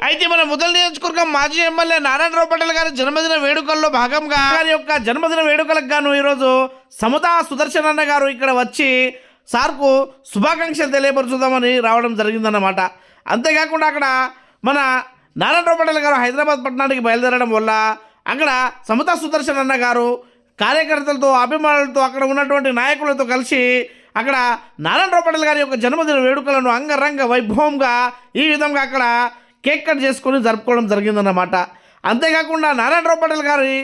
అయితే మన మొదటి నియోజకవర్గం మాజీ ఎమ్మెల్యే నారాయణరావు పటేల్ గారి జన్మదిన వేడుకల్లో భాగంగా గారి యొక్క జన్మదిన వేడుకలకు గాను ఈరోజు సమతా సుదర్శన్ అన్న గారు ఇక్కడ వచ్చి సార్కు శుభాకాంక్షలు తెలియపరుచుదామని రావడం జరిగిందన్నమాట. అంతేకాకుండా అక్కడ మన నారాయణరావు పటేల్ గారు హైదరాబాద్ పట్టణానికి బయలుదేరడం వల్ల అక్కడ సమతా సుదర్శన్ అన్న గారు కార్యకర్తలతో అభిమానులతో అక్కడ ఉన్నటువంటి నాయకులతో కలిసి అక్కడ నారాయణరావు పటేల్ గారి యొక్క జన్మదిన వేడుకలను అంగరంగ వైభవంగా ఈ విధంగా అక్కడ కేక్ కట్ చేసుకొని జరుపుకోవడం జరిగిందన్నమాట. అంతేకాకుండా నారాయణరావు పటేల్ గారి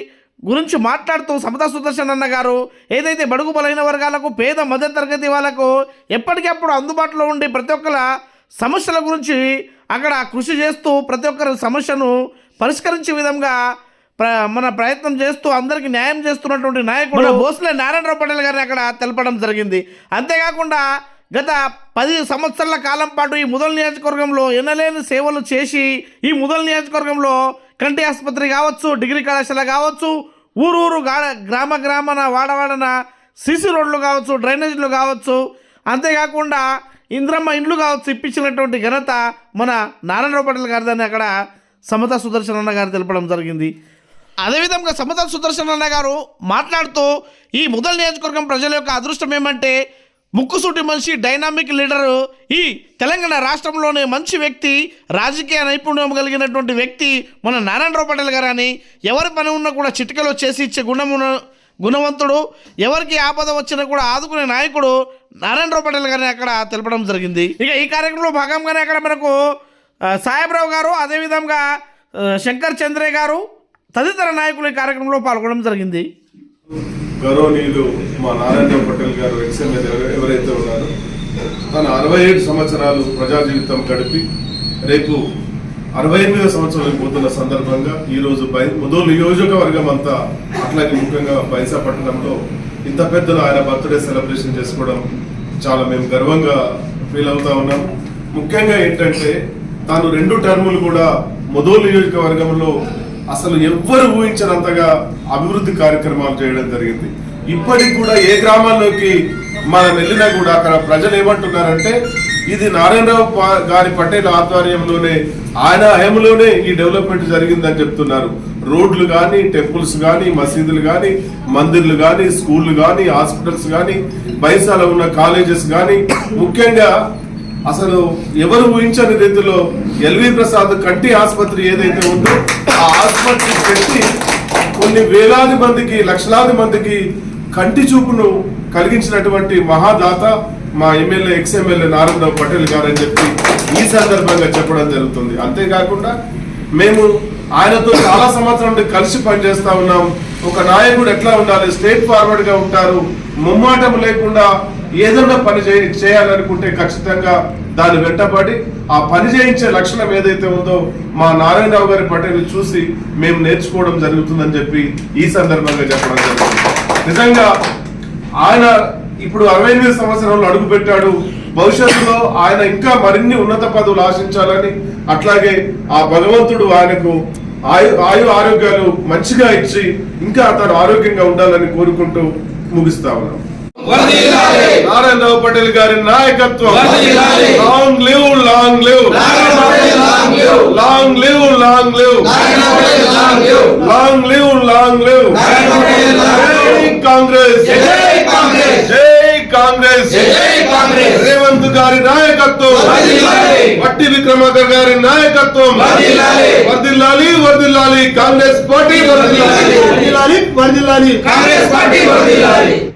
గురించి మాట్లాడుతూ సమతా సుదర్శన్ అన్న గారు ఏదైతే బడుగు బలైన వర్గాలకు పేద మధ్యతరగతి వాళ్ళకు ఎప్పటికప్పుడు అందుబాటులో ఉండి ప్రతి ఒక్కల సమస్యల గురించి అక్కడ కృషి చేస్తూ ప్రతి ఒక్కరి సమస్యను పరిష్కరించే విధంగా ప్ర మన ప్రయత్నం చేస్తూ అందరికీ న్యాయం చేస్తున్నటువంటి నాయకుడు భోస్లే నారాయణరావు పటేల్ గారిని అక్కడ తెలపడం జరిగింది. అంతేకాకుండా గత పది సంవత్సరాల కాలం పాటు ఈ ముదల్ నియోజకవర్గంలో ఎన్నలేని సేవలు చేసి ఈ ముదల్ నియోజకవర్గంలో కంటి ఆసుపత్రి కావచ్చు డిగ్రీ కళాశాల కావచ్చు ఊరూరు గ్రామ గ్రామన వాడవాడన సిసి రోడ్లు కావచ్చు డ్రైనేజీలు కావచ్చు అంతేకాకుండా ఇంద్రమ్మ ఇండ్లు కావచ్చు ఇప్పించినటువంటి ఘనత మన నారాయణరావు పటేల్ గారిదని అక్కడ సమతా సుదర్శన్ అన్న గారు తెలపడం జరిగింది. అదేవిధంగా సమతా సుదర్శన్ అన్న గారు మాట్లాడుతూ ఈ ముదల్ నియోజకవర్గం ప్రజల యొక్క అదృష్టం ఏమంటే ముక్కుసూటి మనిషి డైనామిక్ లీడరు ఈ తెలంగాణ రాష్ట్రంలోనే మంచి వ్యక్తి రాజకీయ నైపుణ్యం కలిగినటువంటి వ్యక్తి మన నారాయణరావు పటేల్ గారు అని ఎవరి పని ఉన్నా కూడా చిటికలో చేసి ఇచ్చే గుణమున గుణవంతుడు ఎవరికి ఆపద వచ్చినా కూడా ఆదుకునే నాయకుడు నారాయణరావు పటేల్ గారిని అక్కడ తెలపడం జరిగింది. ఇక ఈ కార్యక్రమంలో భాగంగానే అక్కడ మనకు సాయిబ్రావు గారు అదేవిధంగా శంకర్ చంద్రే గారు తదితర నాయకులు ఈ కార్యక్రమంలో పాల్గొనడం జరిగింది. గౌరవనీయులు మా నారాయణ పటేల్ గారు ఎక్స్ఎంఎల్ ఎవరైతే ఉన్నారో తన అరవై ఏడు సంవత్సరాలు ప్రజా జీవితం గడిపి రేపు అరవై ఎనిమిదో సంవత్సరం పోతున్న సందర్భంగా ఈరోజు బై ముదో నియోజకవర్గం అంతా అట్లాగే ముఖ్యంగా బైసా పట్టణంలో ఇంత పెద్దలు ఆయన బర్త్డే సెలబ్రేషన్ చేసుకోవడం చాలా మేము గర్వంగా ఫీల్ అవుతా ఉన్నాం. ముఖ్యంగా ఏంటంటే తాను రెండు టర్ములు కూడా మొదలు నియోజకవర్గంలో అసలు ఎవ్వరు ఊహించినంతగా అభివృద్ధి కార్యక్రమాలు చేయడం జరిగింది. ఇప్పటికి కూడా ఏ గ్రామాల్లోకి మనం వెళ్ళినా కూడా అక్కడ ప్రజలు ఏమంటున్నారంటే ఇది నారాయణరావు గారి పటేల్ ఆధ్వర్యంలోనే ఆయన హయంలోనే ఈ డెవలప్మెంట్ జరిగిందని చెప్తున్నారు. రోడ్లు కానీ టెంపుల్స్ కానీ మసీదులు కానీ మందిర్లు కానీ స్కూళ్ళు కానీ హాస్పిటల్స్ కానీ బైసాలో ఉన్న కాలేజెస్ కానీ ముఖ్యంగా అసలు ఎవరు ఊహించని రీతిలో ఎల్వి ప్రసాద్ కంటి ఆసుపత్రి ఏదైతే ఉందో ఆ ఆసుపత్రి పెట్టి కొన్ని వేలాది మందికి లక్షలాది మందికి కంటి చూపును కలిగించినటువంటి మహాదాత మా MLA ex MLA Narayanarao Patel గారు అని చెప్పి ఈ సందర్భంగా చెప్పడం జరుగుతుంది. అంతేకాకుండా మేము ఆయనతో చాలా సంవత్సరం నుండి కలిసి పనిచేస్తా ఉన్నాం. ఒక నాయకుడు ఎట్లా ఉండాలి? స్ట్రేట్ ఫార్వర్డ్గా ఉంటారు. ముమ్మాటం లేకుండా ఏదైనా పని చేయాలనుకుంటే ఖచ్చితంగా దాన్ని వెంటపాటి ఆ పని చేయించే లక్షణం ఏదైతే ఉందో మా నారాయణరావు గారి పటేల్ చూసి మేము నేర్చుకోవడం జరుగుతుందని చెప్పి ఈ సందర్భంగా చెప్పడం జరుగుతుంది. నిజంగా ఆయన ఇప్పుడు అరవై ఎనిమిది సంవత్సరంలో అడుగు పెట్టాడు. భవిష్యత్తులో ఆయన ఇంకా మరిన్ని ఉన్నత పదవులు ఆశించాలని అట్లాగే ఆ భగవంతుడు ఆయనకు ఆయు ఆయు ఆరోగ్యాలు మంచిగా ఇచ్చి ఇంకా అతను ఆరోగ్యంగా ఉండాలని కోరుకుంటూ ముగిస్తా ఉన్నాం. నారాయణరావు పటేల్ గారి నాయకత్వం. Long live long live. Long live. Long live long live. Long live. Congress. జై కాంగ్రెస్. రేవంత్ గారి నాయకత్వం. వట్టి విక్రమార్క గారి నాయకత్వం. వర్దిల్లాలి వర్దిల్లాలి కాంగ్రెస్ పార్టీ వర్దిల్లాలి వర్ధిల్లాలి. కాంగ్రెస్ పార్టీ వర్ధిల్లాలి.